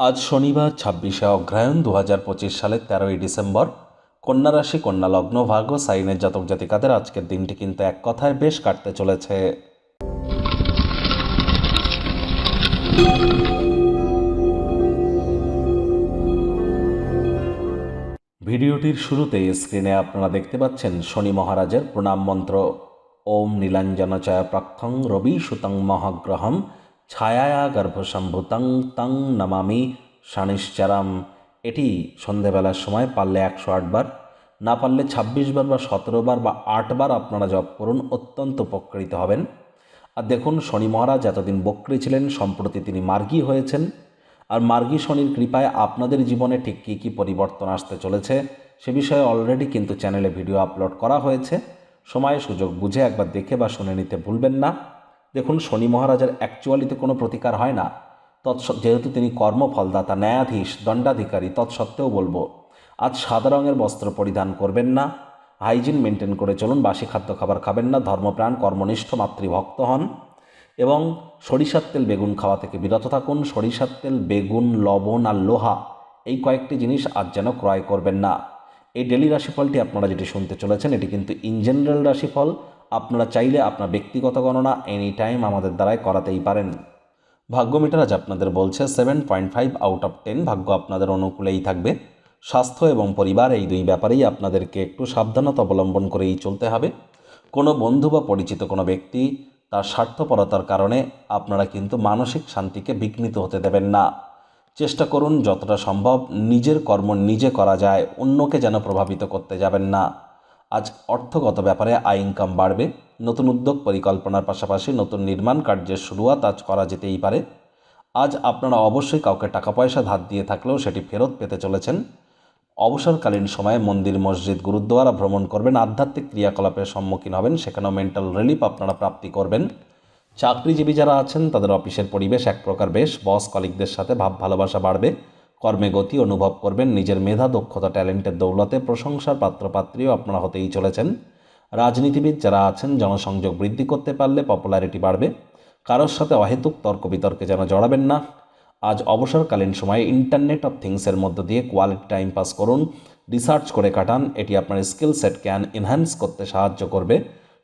আজ শনিবার, ছাব্বিশে অগ্রহায়ণ দু হাজার পঁচিশ সালের তেরোই ডিসেম্বর। কন্যা রাশি, কন্যা লগ্ন, ভাগ্য, সাইনের জাতক জাতিকাদের আজকের দিনটি কিন্তু এক কথায় বেশ কাটতে চলেছে। ভিডিওটির শুরুতেই স্ক্রিনে আপনারা দেখতে পাচ্ছেন শনি মহারাজের প্রণাম মন্ত্র। ওম নীলাঞ্জনচয় প্রাক্ষং রবি সুতং মহাগ্রহম। ছায়া গর্ভসম্ভূতং তং নমামি শানিশ্চারাম। এটি সন্ধেবেলার সময় পারলে একশো আটবার না পারলে ছাব্বিশ বার বা সতেরো বার বা আটবার আপনারা জপ করুন, অত্যন্ত উপকৃত হবেন। আর দেখুন, শনি মহারাজ এতদিন বক্রী ছিলেন, সম্প্রতি তিনি মার্গী হয়েছেন। আর মার্গী শনির কৃপায় আপনাদের জীবনে ঠিক কী কী পরিবর্তন আসতে চলেছে, সে বিষয়ে অলরেডি কিন্তু চ্যানেলে ভিডিও আপলোড করা হয়েছে। সময় সুযোগ বুঝে একবার দেখে বা শুনে নিতে ভুলবেন না। দেখুন, শনি মহারাজের অ্যাকচুয়ালিতে কোনো প্রতিকার হয় না। তৎস, যেহেতু তিনি কর্মফলদাতা, ন্যায়াধীশ, দণ্ডাধিকারী, তৎসত্ত্বেও বলব, আজ সাদা রঙের বস্ত্র পরিধান করবেন না। হাইজিন মেনটেন করে চলুন, বাসি খাদ্য খাবার খাবেন না, ধর্মপ্রাণ, কর্মনিষ্ঠ, মাতৃভক্ত হন। এবং সরিষার তেল, বেগুন খাওয়া থেকে বিরত থাকুন। সরিষার তেল, বেগুন, লবণ আর লোহা, এই কয়েকটি জিনিস আজ যেন ক্রয় করবেন না। এই ডেলি রাশিফলটি আপনারা যেটি শুনতে চলেছেন, এটি কিন্তু ইন জেনারেল রাশিফল। আপনারা চাইলে আপনার ব্যক্তিগত গণনা এনি টাইম আমাদের দ্বারাই করাতেই পারেন। ভাগ্য মিটার আজ আপনাদের বলছে seven point five out of ten ভাগ্য আপনাদের অনুকূলেই থাকবে। স্বাস্থ্য এবং পরিবার এই দুই ব্যাপারেই আপনাদেরকে একটু সাবধানতা অবলম্বন করেই চলতে হবে। কোনো বন্ধু বা পরিচিত কোনো ব্যক্তি তার স্বার্থপরতার কারণে আপনারা কিন্তু মানসিক শান্তিকে বিঘ্নিত হতে দেবেন না। চেষ্টা করুন যতটা সম্ভব নিজের কর্ম নিজে করা যায়, অন্যকে যেন প্রভাবিত করতে যাবেন না। আজ অর্থগত ব্যাপারে আয় ইনকাম বাড়বে। নতুন উদ্যোগ পরিকল্পনার পাশাপাশি নতুন নির্মাণ কার্যের শুরুয়াত আজ করা যেতেই পারে। আজ আপনারা অবশ্যই কাউকে টাকা পয়সা ধার দিয়ে থাকলেও সেটি ফেরত পেতে চলেছেন। অবসরকালীন সময়ে মন্দির, মসজিদ, গুরুদ্বারা ভ্রমণ করবেন, আধ্যাত্মিক ক্রিয়াকলাপের সম্মুখীন হবেন, সেখানেও মেন্টাল রিলিফ আপনারা প্রাপ্তি করবেন। চাকরিজীবী যারা আছেন, তাদের অফিসের পরিবেশ এক প্রকার বেশ বস কলিকদের সাথে ভাব ভালোবাসা বাড়বে। কর্মে গতি অনুভব করবেন, নিজের মেধা, দক্ষতা, ট্যালেন্টের দৌলতে প্রশংসার পাত্রপাত্রীও আপনারা হতেই চলেছেন। রাজনীতিবিদ যারা আছেন, জনসংযোগ বৃদ্ধি করতে পারলে পপুলারিটি বাড়বে। কারোর সাথে অহেতুক তর্ক বিতর্কে যেন জড়াবেন না। আজ অবসরকালীন সময়ে ইন্টারনেট অফ থিংসের মধ্য দিয়ে কোয়ালিটি টাইম পাস করুন রিসার্চ করে কাটান। এটি আপনার স্কিল সেটকে এনহ্যান্স করতে সাহায্য করবে।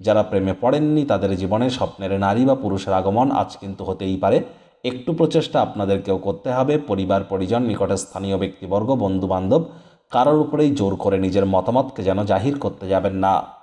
যারা প্রেমে পড়েননি, তাদের জীবনে স্বপ্নের নারী বা পুরুষের আগমন আজ কিন্তু হতেই পারে। একটু প্রচেষ্টা আপনাদেরকেও করতে হবে। পরিবার, পরিজন নিকটে স্থানীয় ব্যক্তিবর্গ, বন্ধুবান্ধব, কারোর উপরেই জোর করে নিজের মতামতকে যেন জাহির করতে যাবেন না।